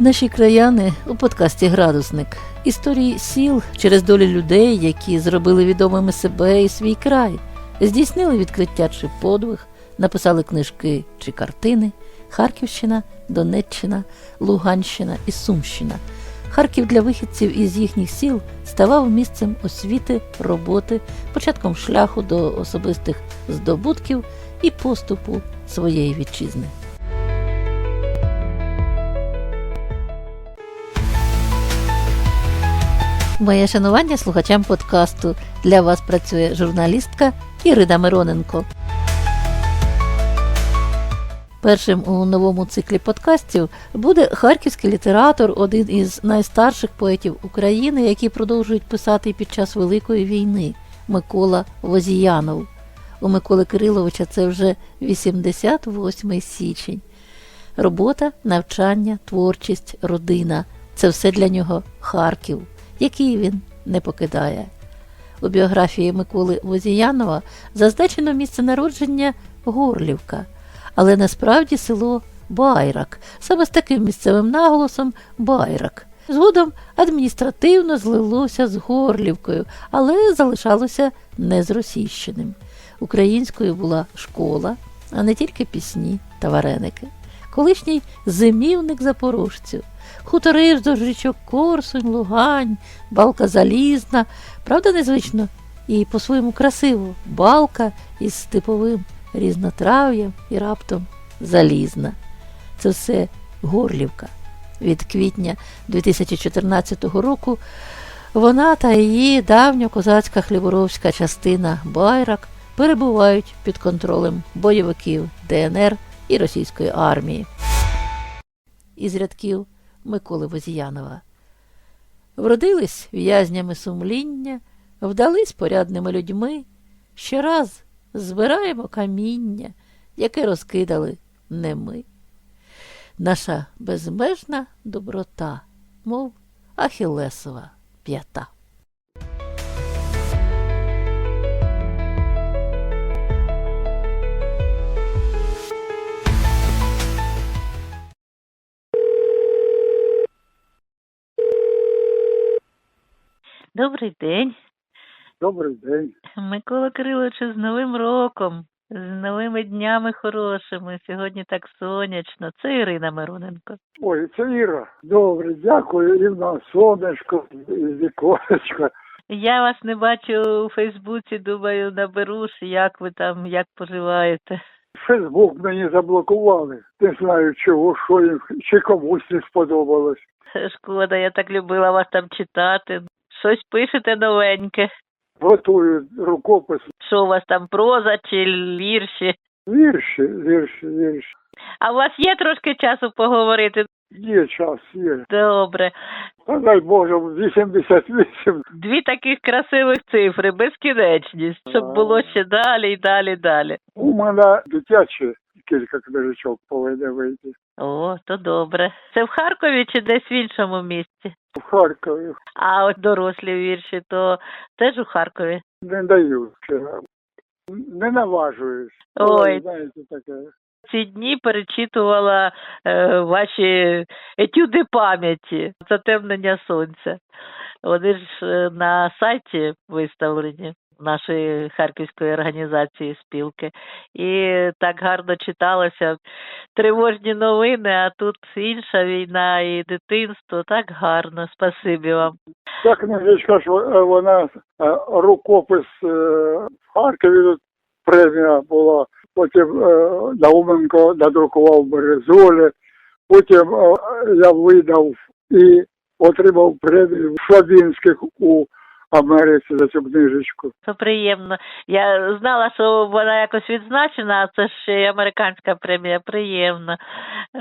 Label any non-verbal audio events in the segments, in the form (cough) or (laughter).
Наші краяни у подкасті Градусник. Історії сіл через долі людей, які зробили відомими себе і свій край, здійснили відкриття чи подвиг, написали книжки чи картини. Харківщина, Донеччина, Луганщина і Сумщина. Харків для вихідців із їхніх сіл ставав місцем освіти, роботи, початком шляху до особистих здобутків і поступу своєї вітчизни. Моє шанування слухачам подкасту. Для вас працює журналістка Ірина Мироненко. Першим у новому циклі подкастів буде харківський літератор, один із найстарших поетів України, які продовжують писати під час Великої війни Микола Возіянов. У Миколи Кириловича це вже 88 січень. Робота, навчання, творчість, родина це все для нього Харків, який він не покидає. У біографії Миколи Возіянова зазначено місце народження Горлівка, але насправді село Байрак, саме з таким місцевим наголосом Байрак. Згодом адміністративно злилося з Горлівкою, але залишалося незросійщеним. Українською була школа, а не тільки пісні та вареники. Колишній зимівник запорожців, хутори вздовж річок Корсунь, Лугань, Балка Залізна, правда, незвично і по-своєму красиво балка із степовим різнотрав'ям і раптом залізна. Це все Горлівка. Від квітня 2014 року вона та її давня козацька хліборовська частина Байрак перебувають під контролем бойовиків ДНР і російської армії. Із рядків Миколи Возіянова. Вродились в'язнями сумління, вдались порядними людьми. Щораз збираємо каміння, яке розкидали не ми. Наша безмежна доброта, мов Ахілесова п'ята. Добрий день, Добрий день. Микола Кириловичу, з Новим роком, з новими днями хорошими. Сьогодні так сонячно. Це Ірина Мироненко. Ой, це Іра. Добре, дякую. І на сонечко, віконечко. Я вас не бачу у Фейсбуці, думаю, наберу ж, як ви там, як поживаєте. Фейсбук мені заблокували. Не знаю чого, що їм, чи комусь не сподобалось. Шкода, я так любила вас там читати. Щось пишете новеньке. Готую рукопис. Що у вас там проза чи вірші? Вірші, вірші, вірші. А у вас є трошки часу поговорити? Є час, є. Добре. Та дай Боже, 88. Дві таких красивих цифри, безкінечність, щоб було ще далі і далі, і далі. У мене дитячі кілька книжечок повинні вийти. О, то добре. Це в Харкові чи десь в іншому місці? В Харкові А от дорослі вірші, то теж у Харкові. не ще. Не наважуюсь. Ой. Знаєте, таке. Ці дні перечитувала е, ваші етюди пам'яті, затемнення сонця. Вони ж е, на сайті виставлені нашої харківської організації спілки. І так гарно читалося тривожні новини, а тут інша війна і дитинство. Так гарно. Спасибі вам. Ця книжечка, що е, вона е, рукопис е, в Харкові премія була. Потім Науменко надрукував Березолі. Потім я видав і отримав премію Шабінських у Америці за цю книжечку. Це приємно. Я знала, що вона якось відзначена, а це ж ще й американська премія. Приємно.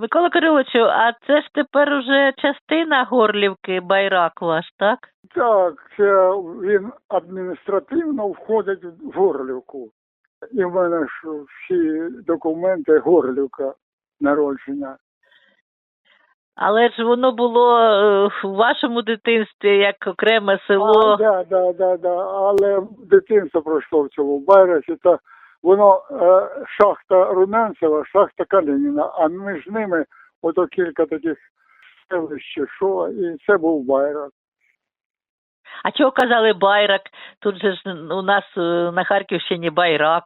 Микола Кириловичу, а це ж тепер уже частина Горлівки Байрак ваш, так? Так, це він адміністративно входить в Горлівку. І в мене ж всі документи Горлівка народження. Але ж воно було е, в вашому дитинстві як окреме село. А, да, да, да, да. Але дитинство пройшло в цьому Байрасі, та воно е, шахта Румянцева, шахта Калініна, а між ними ото кілька таких селище, що, і це був байрак. А чого казали байрак? Тут же ж у нас е, на Харківщині байрак.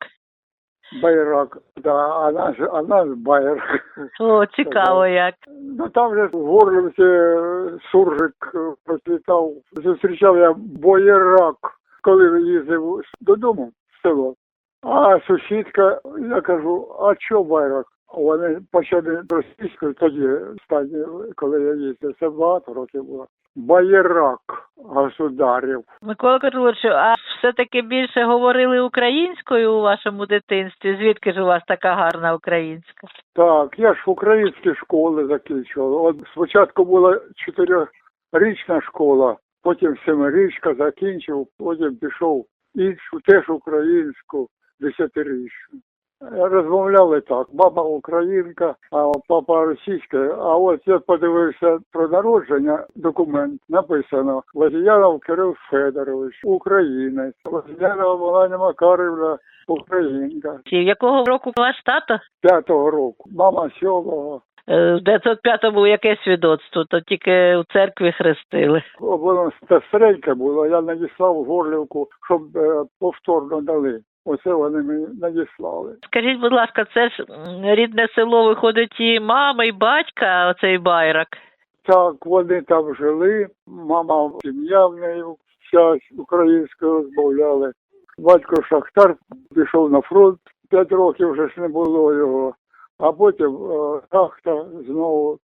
Байрак, да, а наш, а наш байрак. О, цікаво як. Ну там же в Горлівці е, суржик е, процвітав. Зустрічав я боєрак, коли їздив додому в село. А сусідка, я кажу, а чо байрак? Вони почали російською тоді, коли я їздив, це багато років було. Байрак государів. Микола Карловичу, а все-таки більше говорили українською у вашому дитинстві? Звідки ж у вас така гарна українська? Так, я ж українські школи закінчував. От спочатку була чотирирічна школа, потім семирічка закінчив, потім пішов іншу, теж українську, десятирічну. Розмовляли так, мама українка, а папа російська. А от я подивився про народження, документ написано Лазіянов Кирил Федорович, українець, Лазіянова Меланія Макарівна, українка. Якого року ваш тато? П'ятого року, мама сьомого. Е, В 905-му яке свідоцтво, то тільки у церкві хрестили. Воно та стареньке було, я надіслав Горлівку, щоб е, повторно дали. Оце вони мені надіслали. Скажіть, будь ласка, це ж рідне село виходить і мама, і батька, оцей байрак. Так, вони там жили, мама, сім'я в неї вся українською розмовляли. Батько Шахтар пішов на фронт, п'ять років вже ж не було його, а потім е, шахта знову.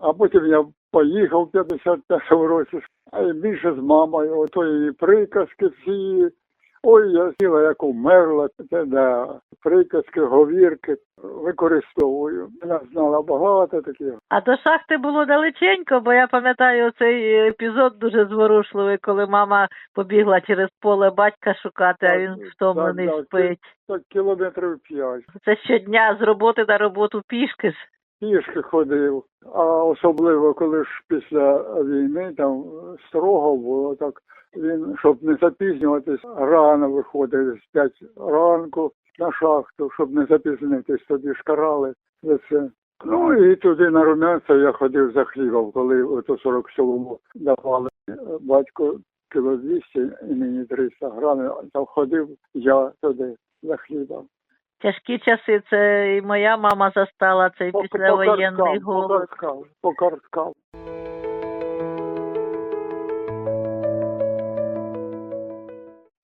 А потім я поїхав в 55-му році, а більше з мамою, ото її приказки всі. Ой, я сіла, як умерла, це да, приказки, говірки використовую. Вона знала багато таких. А до шахти було далеченько, бо я пам'ятаю цей епізод дуже зворушливий, коли мама побігла через поле батька шукати, а він втомлений так, так. спить. Так кілометрів п'ять. Це щодня з роботи на роботу пішки ж. Пішки ходив, а особливо коли ж після війни там строго було так. Він, щоб не запізнюватись, рано виходив з п'ять ранку на шахту, щоб не запізнитись, тоді ж карали за це. Ну і туди на Румянцев я ходив за хлібом, коли ото 47-му давали е, батько кіло 200 і мені 300 грамів, там ходив я туди за хлібом. Тяжкі часи, це і моя мама застала цей післявоєнний по карткам, По голод. карткам, по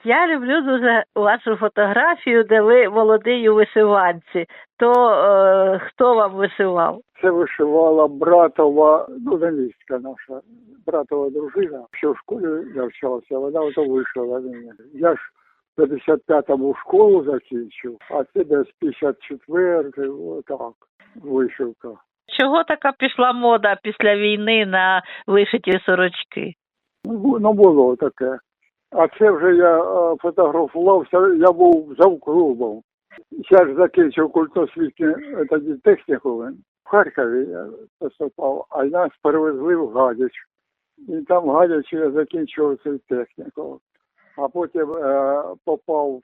Я люблю дуже вашу фотографію, де ви молодий у вишиванці. То е, хто вам вишивав? Це вишивала братова, ну, невістка наша, братова дружина, що в школі навчався, вона ото вишила мені. Я ж в 55-му школу закінчив, а це десь 54-й, отак, вишивка. Чого така пішла мода після війни на вишиті сорочки? Ну, ну було таке. А це вже я е, фотографувався, я був завклубом. Я ж закінчив культосвітній е, тоді технікум. В Харкові я поступав, а нас перевезли в Гадяч. І там в Гадячі я закінчив цей технікум. А потім е, попав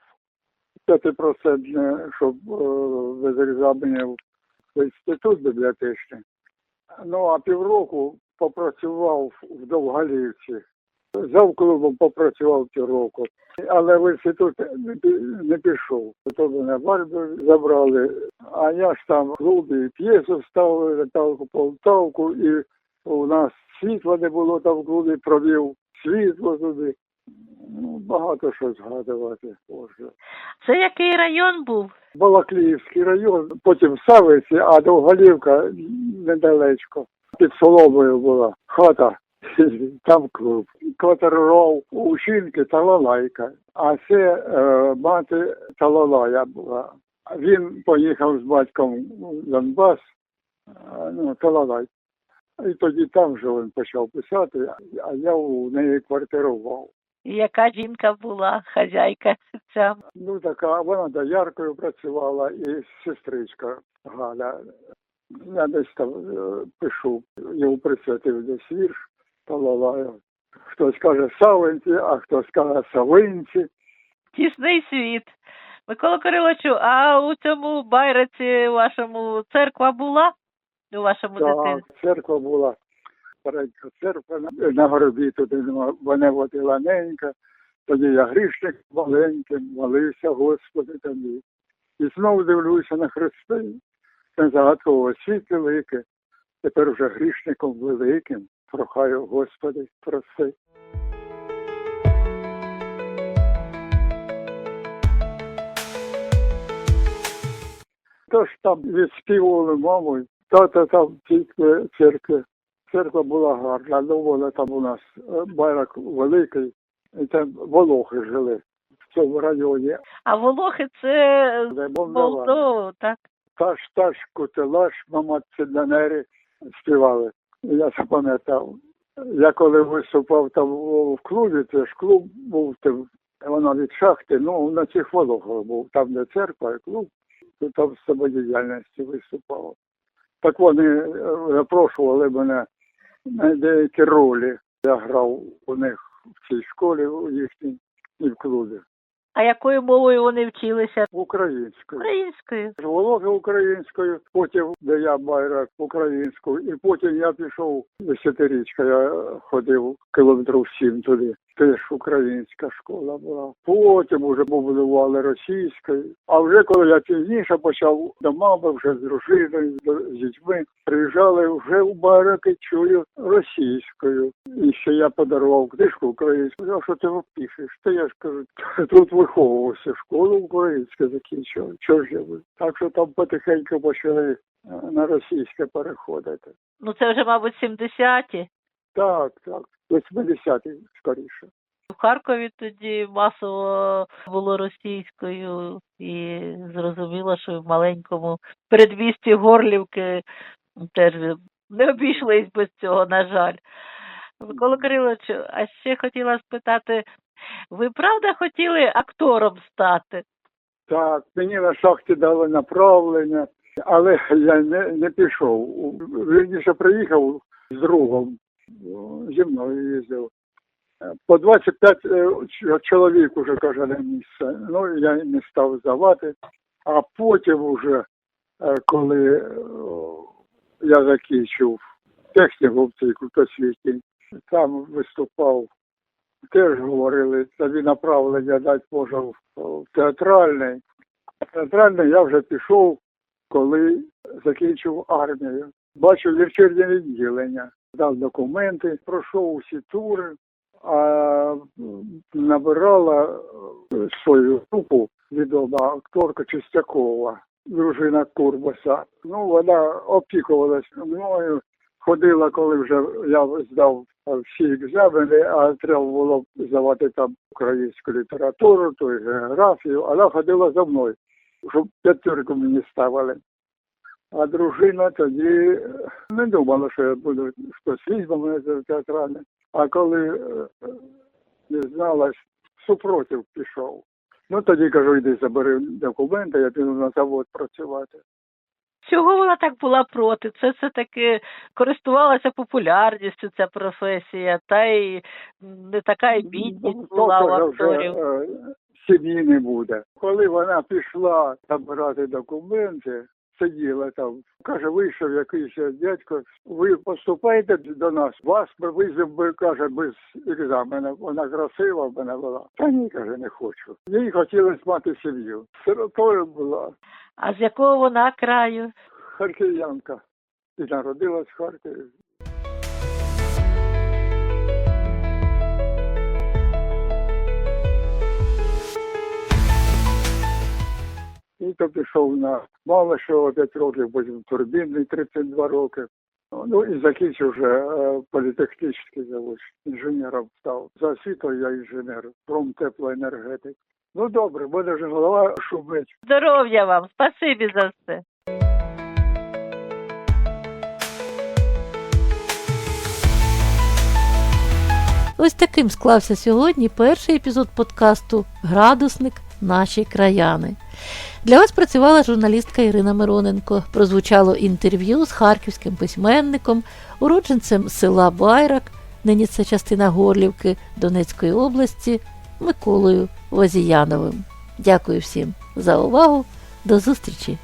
в 5%, щоб е, без екзаменів в інститут бібліотечний. Ну, а півроку попрацював в Довгалівці. Завклубом попрацював півроку, але в інститут не пішов. То мене барби забрали, а я ж там в клубі п'єсу ставили, Наталку Полтавку, і у нас світла не було там в клубі, провів світло туди. Ну, багато що згадувати можна. Це який район був? Балакліївський район, потім Савиці, а Довгалівка недалечко. Під Соломою була хата, (laughs) там клуб. У жінки Талалайка, а це е, мати Талалая була. Він поїхав з батьком в Донбас, е, ну, Талалай. І тоді там вже він почав писати, а я у неї квартирував. Яка жінка була, хазяйка (laughs) ця? Ну, така, вона дояркою працювала і сестричка Галя. Я десь там е, пишу, йому присвятив десь вірш Талалаю. Хтось каже Савинці, а хтось каже Савинці. Тісний світ. Микола Кириловичу, а у цьому байраці вашому церква була? У вашому Так, дитинстві? церква була. старенька церква на, горбі туди мене водила ненька. Тоді я грішник маленьким, молився Господи тобі. І знову дивлюся на Христа, на загадкового світ велике. Тепер вже грішником великим прохаю Господи проси. Тож там відспівували мамою, тата там тільки церкви. Церква була гарна, ну вона там у нас е, барак великий, і там волохи жили в цьому районі, А Волохи це. Молдова, так? Та ж та ж кутилаш, мама циденері співали. Я запам'ятав. Я коли виступав там в клубі, це ж клуб був воно від шахти, ну на цих волохах був, там де церква і клуб, то там з самодіяльності виступав. Так вони е, запрошували мене на деякі ролі. Я грав у них в цій школі, у їхній і в клубі. А якою мовою вони вчилися? Українською. Українською. Вологи українською, потім де я байрак українською, і потім я пішов десятирічка, я ходив кілометрів сім туди. Теж українська школа була. Потім вже побудували російською. А вже коли я пізніше почав до мами, вже з дружиною, з дітьми, приїжджали вже у бараки, чую російською. І ще я подарував книжку українську. А що ти пишеш? Та я ж кажу, тут виховувався, школу українську закінчив. Чого ж я ви? Так що там потихеньку почали е, на російське переходити. Ну це вже, мабуть, 70-ті. Так, так. 80-ті скоріше. В Харкові тоді масово було російською, і зрозуміло, що в маленькому передмісті Горлівки теж не обійшлись без цього, на жаль. Микола Кирилович, а ще хотіла спитати, ви правда хотіли актором стати? Так, мені на шахті дали направлення, але я не, не пішов. Вірніше приїхав з другом, зі мною їздив. По 25 е, чоловік уже каже на місце. Ну, я не став здавати. А потім уже, е, коли я закінчив техніку в цій культосвіті, там виступав теж говорили, тобі направлення дати може в, театральний. Театральний я вже пішов, коли закінчив армію. Бачив вечірнє відділення, дав документи, пройшов усі тури, а набирала е, свою групу відома акторка Чистякова, дружина Курбаса. Ну, вона опікувалась мною, ходила, коли вже я здав всі екзамени, а треба було здавати там українську літературу, й географію, вона ходила за мною, щоб п'ятірку мені ставили. А дружина тоді е, не думала, що я буду хтось візьме мене за театральне. А коли е, е, дізналась, супротив пішов. Ну тоді кажу, йди забери документи, я піду на завод працювати. Чого вона так була проти? Це все-таки користувалася популярністю ця професія, та й не така й бідність була у акторів. е, сім'ї не буде. Коли вона пішла забирати документи, сиділа там, каже, вийшов якийсь дядько, ви поступаєте до нас, вас би визив би, каже, без екзамена. Вона красива в мене була. Та ні, каже, не хочу. Їй хотілося мати сім'ю. Сиротою була А з якого вона краю? харків'янка. І народилась в Харкові. То пішов на Малишева 5 років, потім турбінний 32 роки. Ну і закінчив вже е, політехнічний завод. Інженером став. За освітою я інженер, промтеплоенергетик. Ну добре, буде вже голова шумить. Здоров'я вам, спасибі за все. Ось таким склався сьогодні перший епізод подкасту Градусник Наші краяни. Для вас працювала журналістка Ірина Мироненко. Прозвучало інтерв'ю з харківським письменником, уродженцем села Байрак, нині це частина Горлівки Донецької області, Миколою Возіяновим. Дякую всім за увагу. До зустрічі!